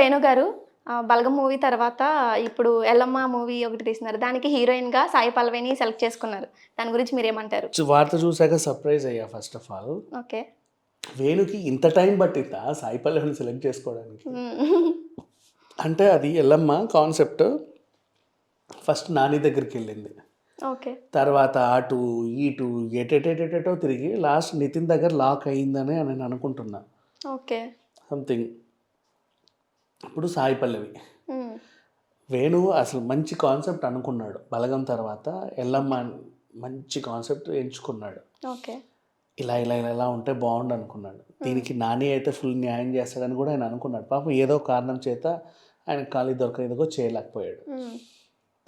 వేణు గారు బలగం మూవీ తర్వాత ఇప్పుడు ఎల్లమ్మ మూవీ ఒకటి తీస్తున్నారు. దానికి హీరోయిన్గా సాయి పల్లవిని సెలెక్ట్ చేసుకున్నారు. దాని గురించి మీరు ఏమంటారు వార్త చూశాక సర్ప్రైజ్ అయ్యా ఫస్ట్ ఆఫ్ ఆల్ ఓకే. వేణుకి ఇంత టైం పట్టిందా సాయి పల్లవిని సెలెక్ట్ చేసుకోవడానికి. అంటే అది ఎల్లమ్మ కాన్సెప్ట్ ఫస్ట్ నాని దగ్గరికి వెళ్ళింది. ఓకే. తర్వాత అటు ఇటు ఎటెటెటెటో తిరిగి లాస్ట్ నితిన్ దగ్గర లాక్ అయిందని నేను అనుకుంటున్నా. ఓకే. సంథింగ్ ఇప్పుడు సాయి పల్లవి. వేణు అసలు మంచి కాన్సెప్ట్ అనుకున్నాడు. బలగం తర్వాత ఎల్లమ్మ మంచి కాన్సెప్ట్ ఎంచుకున్నాడు. ఓకే. ఇలా ఇలా ఇలా ఇలా ఉంటే బాగుండు అనుకున్నాడు. దీనికి నాని అయితే ఫుల్ న్యాయం చేస్తాడని కూడా ఆయన అనుకున్నాడు. పాపం ఏదో కారణం చేత ఆయన ఖాళీ దొరకలేదుగో చేయలేకపోయాడు.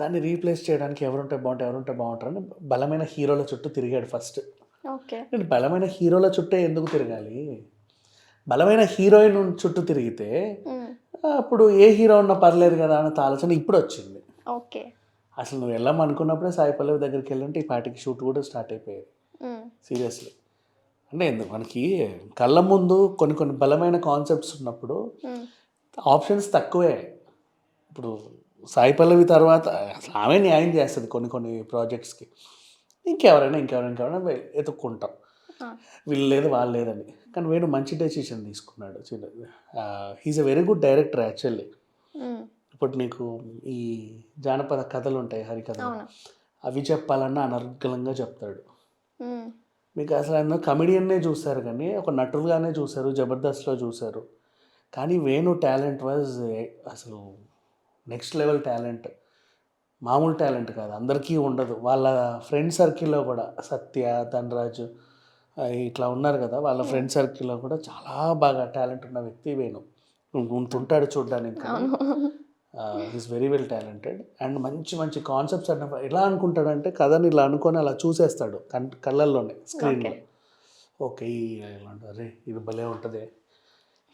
దాన్ని రీప్లేస్ చేయడానికి ఎవరుంటే బాగుంటారు ఎవరుంటే బాగుంటారని బలమైన హీరోల చుట్టూ తిరిగాడు ఫస్ట్. ఓకే. నేను బలమైన హీరోల చుట్టే ఎందుకు తిరగాలి? బలమైన హీరోయిన్ చుట్టూ తిరిగితే. అప్పుడు ఏ హీరో ఉన్నా పర్లేదు కదా అన్న ఆలోచన ఇప్పుడు వచ్చింది. ఓకే. అసలు నువ్వు వెళ్ళాం అనుకున్నప్పుడే సాయి పల్లవి దగ్గరికి వెళ్ళంటే ఈ పాటికి షూట్ కూడా స్టార్ట్ అయిపోయేది. సీరియస్లీ. అంటే ఎందుకు? మనకి కళ్ళ ముందు కొన్ని కొన్ని బలమైన కాన్సెప్ట్స్ ఉన్నప్పుడు. ఆప్షన్స్ తక్కువే. ఇప్పుడు సాయి పల్లవి తర్వాత ఆమె న్యాయం చేస్తుంది కొన్ని కొన్ని ప్రాజెక్ట్స్కి. ఇంకెవరైనా ఇంకెవరైనా ఇంకెవరైనా ఎతుక్కుంటాం. వీళ్ళు లేదు వాళ్ళు లేదని కానీ వేణు మంచి డెసిషన్ తీసుకున్నాడు he is a very good director actually. ఇప్పుడు నీకు ఈ జానపద కథలు ఉంటాయి హరికథలు అవి చెప్పాలన్నా అనర్గళంగా చెప్తాడు. మీకు అసలు ఆయన కమెడియన్నే చూస్తారు కానీ ఒక నటులుగానే చూశారు జబర్దస్త్లో చూశారు. కానీ వేణు టాలెంట్ వాజ్ అసలు నెక్స్ట్ లెవెల్ టాలెంట్ మామూలు టాలెంట్ కాదు అందరికీ ఉండదు. వాళ్ళ ఫ్రెండ్ సర్కిల్లో కూడా సత్య ధనరాజు ఇట్లా ఉన్నారు కదా వాళ్ళ ఫ్రెండ్ సర్కిల్లో కూడా చాలా బాగా టాలెంట్ ఉన్న వ్యక్తి వేణు. ఉంటుంటాడు చూడడానికి is very well talented and మంచి మంచి కాన్సెప్ట్స్ అన్న ఎలా అనుకుంటాడంటే కథని ఇలా అనుకొని అలా చూసేస్తాడు కన్ కళ్ళల్లోనే స్క్రీన్లో ఓకే. అరే ఇది భలే ఉంటుంది.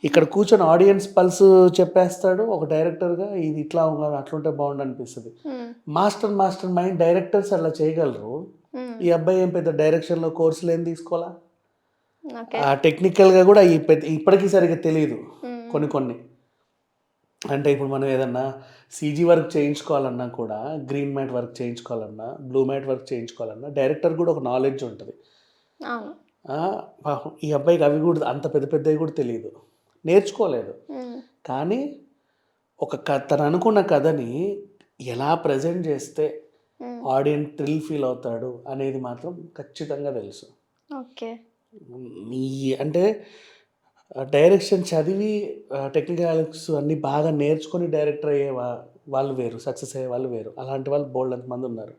ఇక్కడ కూర్చొని ఆడియన్స్ పల్స్ చెప్పేస్తాడు ఒక డైరెక్టర్గా ఇది ఇట్లా ఉండాలి అట్లుంటే బాగుండు అనిపిస్తుంది. మ్మ్. మాస్టర్ మాస్టర్ మైండ్ డైరెక్టర్స్ అలా చేయగలరు. ఈ అబ్బాయి ఏం పెద్ద డైరెక్షన్లో కోర్సులు ఏం తీసుకోవాలా టెక్నికల్గా కూడా ఈ ఇప్పటికీ సరిగ్గా తెలియదు. కొన్ని కొన్ని అంటే ఇప్పుడు మనం ఏదన్నా సీజీ వర్క్ చేయించుకోవాలన్నా కూడా గ్రీన్ మ్యాట్ వర్క్ చేయించుకోవాలన్నా బ్లూ మ్యాట్ వర్క్ చేయించుకోవాలన్నా డైరెక్టర్ కూడా ఒక నాలెడ్జ్ ఉంటుంది ఈ అబ్బాయికి అవి కూడా అంత పెద్ద పెద్దవి కూడా తెలియదు నేర్చుకోలేదు. కానీ ఒక క తను అనుకున్న కథని ఎలా ప్రజెంట్ చేస్తే. ఆడియన్స్ థ్రిల్ ఫీల్ అవుతాడు అనేది మాత్రం ఖచ్చితంగా తెలుసు. ఓకే. ఈ అంటే డైరెక్షన్ చదివి టెక్నికల్స్ అన్నీ బాగా నేర్చుకొని డైరెక్టర్ అయ్యే వాళ్ళు వేరు సక్సెస్ అయ్యే వాళ్ళు వేరు. అలాంటి వాళ్ళు బోల్డ్ మంది ఉన్నారు.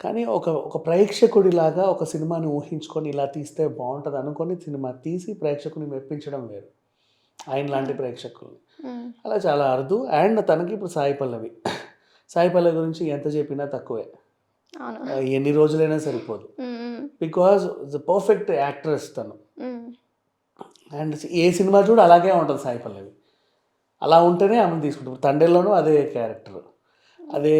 కానీ ఒక ఒక ప్రేక్షకుడిలాగా ఒక సినిమాని ఊహించుకొని ఇలా తీస్తే బాగుంటుంది అనుకొని సినిమా తీసి ప్రేక్షకుని మెప్పించడం వేరు. ఆయన లాంటి ప్రేక్షకుల్ని. మ్మ్. అలా చాలా అరుదు. అండ్ తనకి ఇప్పుడు సాయి పల్లవి. సాయి పల్లవి గురించి ఎంత చెప్పినా తక్కువే. ఎన్ని రోజులైనా సరిపోదు. బికాజ్ ద పర్ఫెక్ట్ యాక్ట్రెస్ తను. అండ్ ఏ సినిమా చూడు అలాగే ఉంటుంది సాయి పల్లవి. అలా ఉంటేనే ఆమెను తీసుకుంటాం. తండ్రిలోనూ అదే క్యారెక్టర్ అదే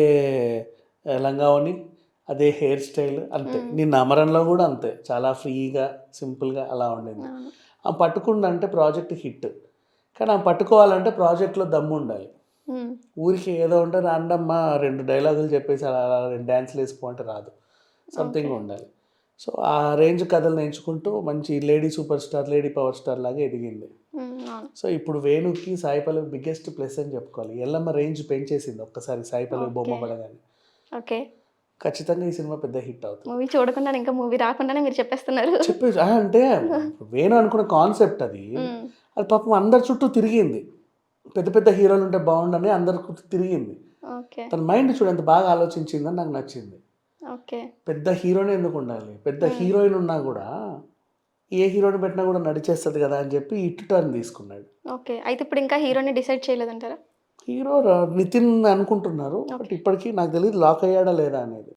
లంగావని అదే హెయిర్ స్టైల్ అంతే. నిన్న అమరంలో కూడా అంతే. చాలా ఫ్రీగా సింపుల్గా అలా ఉండింది. అవును. ఆ పట్టుకుందంటే ప్రాజెక్ట్ హిట్ కానీ ఆ పట్టుకోవాలంటే ప్రాజెక్ట్లో దమ్ము ఉండాలి. ఊరికి ఏదో ఉంటే రాండమ్మ రెండు డైలాగులు చెప్పేసి అలా రెండు డ్యాన్స్లు వేసిపోంటే రాదు. సంథింగ్ ఉండాలి. సో ఆ రేంజ్ కథలను ఎంచుకుంటూ మంచి lady super star lady power star లాగా ఎదిగింది. సో ఇప్పుడు వేణుకి సాయి పల్లవి బిగ్గెస్ట్ ప్లస్ అని చెప్పుకోవాలి. ఎల్లమ్మ రేంజ్ పెంచేసింది ఒక్కసారి సాయి పల్లవి బొమ్మ పడగానే. ఓకే. ఖచ్చితంగా ఈ సినిమా పెద్ద హిట్ అవుతుంది. మూవీ చూడకుండా ఇంకా మూవీ రాకుండానే మీరు చెప్పేస్తున్నారు. చెప్పేసి అంటే వేణు అనుకున్న కాన్సెప్ట్ అది. అది పాపం అందరి చుట్టూ తిరిగింది. పెద్ద పెద్ద హీరోలు ఉంటే బాగుండని అందరి చుట్టూ తిరిగింది. తన మైండ్ చూడు ఎంత బాగా ఆలోచించిందని నాకు నచ్చింది. ఓకే. పెద్ద హీరోనే ఎందుకు ఉండాలి? పెద్ద హీరోయిన్ ఉన్నా కూడా ఏ హీరోని పెట్టినా కూడా నడిచేస్తుంది కదా అని చెప్పి ఇటు టర్న్ తీసుకున్నాడు. ఓకే. అయితే ఇప్పుడు ఇంకా హీరోని డిసైడ్ చేయలేదంటారా? హీరో నితిన్ అనుకుంటున్నారు. బట్ ఇప్పటికీ నాకు తెలియదు లాక్ అయ్యాడా లేదా అనేది.